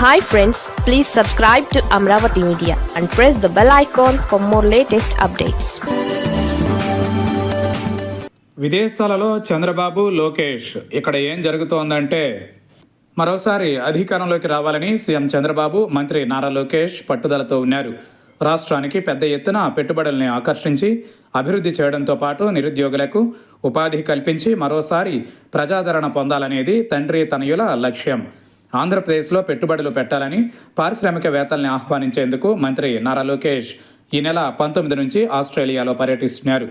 Hi friends please subscribe to Amaravati media and press the bell icon for more latest updates విదేశాలలో చంద్రబాబు లోకేష్ ఇక్కడ ఏం జరుగుతోందంటే మరోసారి అధికారంలోకి రావాలని సీఎం చంద్రబాబు మంత్రి నారా లోకేష్ పట్టుదలతో ఉన్నారు. రాష్ట్రానికి పెద్ద ఎత్తున పెట్టుబడుల్ని ఆకర్షించి అభివృద్ధి చేయడంతో పాటు నిరుద్యోగులకు ఉపాధి కల్పించి మరోసారి ప్రజాదరణ పొందాలనేది తండ్రి తనయుల లక్ష్యం. ఆంధ్రప్రదేశ్లో పెట్టుబడులు పెట్టాలని పారిశ్రామికవేత్తల్ని ఆహ్వానించేందుకు మంత్రి నారా లోకేష్ ఈ నెల పంతొమ్మిది నుంచి ఆస్ట్రేలియాలో పర్యటిస్తున్నారు.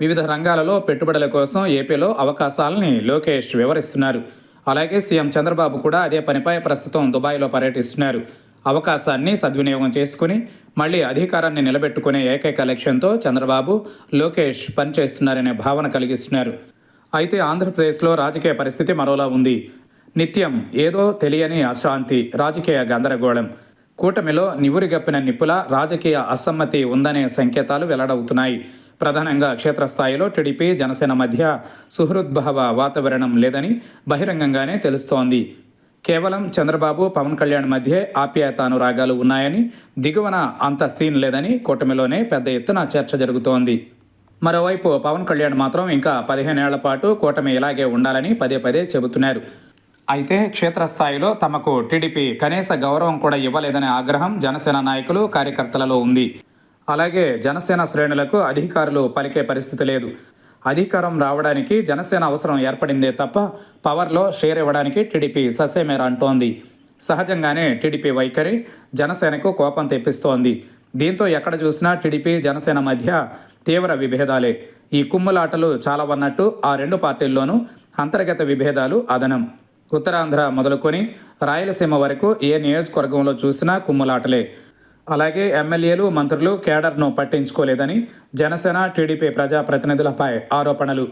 వివిధ రంగాలలో పెట్టుబడుల కోసం ఏపీలో అవకాశాలని లోకేష్ వివరిస్తున్నారు. అలాగే సీఎం చంద్రబాబు కూడా అదే పనిపై ప్రస్తుతం దుబాయ్లో పర్యటిస్తున్నారు. అవకాశాన్ని సద్వినియోగం చేసుకుని మళ్ళీ అధికారాన్ని నిలబెట్టుకునే ఏకైక లక్ష్యంతో చంద్రబాబు లోకేష్ పనిచేస్తున్నారనే భావన కలిగిస్తున్నారు. అయితే ఆంధ్రప్రదేశ్లో రాజకీయ పరిస్థితి మరోలా ఉంది. నిత్యం ఏదో తెలియని అశాంతి రాజకీయ గందరగోళం. కూటమిలో నివురిగప్పిన నిప్పుల రాజకీయ అసమ్మతి ఉందనే సంకేతాలు వెల్లడవుతున్నాయి. ప్రధానంగా క్షేత్రస్థాయిలో టీడీపీ జనసేన మధ్య సుహృద్భావ వాతావరణం లేదని బహిరంగంగానే తెలుస్తోంది. కేవలం చంద్రబాబు పవన్ కళ్యాణ్ మధ్య ఆప్యాయతానురాగాలు ఉన్నాయని దిగువన అంత సీన్ లేదని కూటమిలోనే పెద్ద ఎత్తున చర్చ జరుగుతోంది. మరోవైపు పవన్ కళ్యాణ్ మాత్రం ఇంకా పదిహేనేళ్ళ పాటు కూటమి ఇలాగే ఉండాలని పదే పదే చెబుతున్నారు. అయితే క్షేత్రస్థాయిలో తమకు టీడీపీ కనీస గౌరవం కూడా ఇవ్వలేదనే ఆగ్రహం జనసేన నాయకులు కార్యకర్తలలో ఉంది. అలాగే జనసేన శ్రేణులకు అధికారులు పలికే పరిస్థితి లేదు. అధికారం రావడానికి జనసేన అవసరం ఏర్పడిందే తప్ప పవర్లో షేర్ ఇవ్వడానికి టీడీపీ ససేమేర అంటోంది. సహజంగానే టీడీపీ వైఖరి జనసేనకు కోపం తెప్పిస్తోంది. దీంతో ఎక్కడ చూసినా టీడీపీ జనసేన మధ్య తీవ్ర విభేదాలే. ఈ కుమ్ములాటలు చాలావన్నట్టు ఆ రెండు పార్టీల్లోనూ అంతర్గత విభేదాలు అదనం. ఉత్తరాంధ్ర మొదలుకొని రాయలసీమ వరకు ఏ నియోజకవర్గంలో చూసినా కుమ్ములాటలే. అలాగే ఎమ్మెల్యేలు మంత్రులు కేడర్ను పట్టించుకోలేదని జనసేన టీడీపీ ప్రజాప్రతినిధులపై ఆరోపణలు.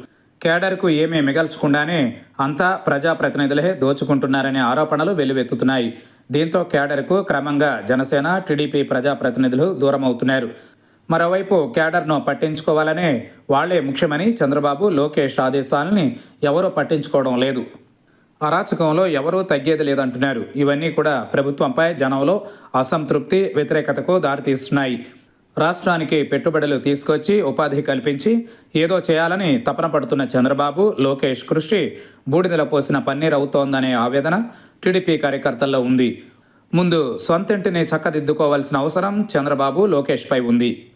కేడర్కు ఏమీ మిగల్చకుండానే అంతా ప్రజాప్రతినిధులే దోచుకుంటున్నారనే ఆరోపణలు వెల్లువెత్తుతున్నాయి. దీంతో కేడర్కు క్రమంగా జనసేన టీడీపీ ప్రజాప్రతినిధులు దూరమవుతున్నారు. మరోవైపు కేడర్ను పట్టించుకోవాలనే వాళ్ళే ముఖ్యమని చంద్రబాబు లోకేష్ ఆదేశాలని ఎవరూ పట్టించుకోవడం లేదు. అరాచకంలో ఎవరూ తగ్గేది లేదంటున్నారు. ఇవన్నీ కూడా ప్రభుత్వంపై జనంలో అసంతృప్తి వ్యతిరేకతకు దారితీస్తున్నాయి. రాష్ట్రానికి పెట్టుబడులు తీసుకొచ్చి ఉపాధి కల్పించి ఏదో చేయాలని తపన పడుతున్న చంద్రబాబు లోకేష్ కృషి బూడిదల పోసిన పన్నీర్ అవుతోందనే ఆవేదన టీడీపీ కార్యకర్తల్లో ఉంది. ముందు సొంతింటిని చక్కదిద్దుకోవాల్సిన అవసరం చంద్రబాబు లోకేష్పై ఉంది.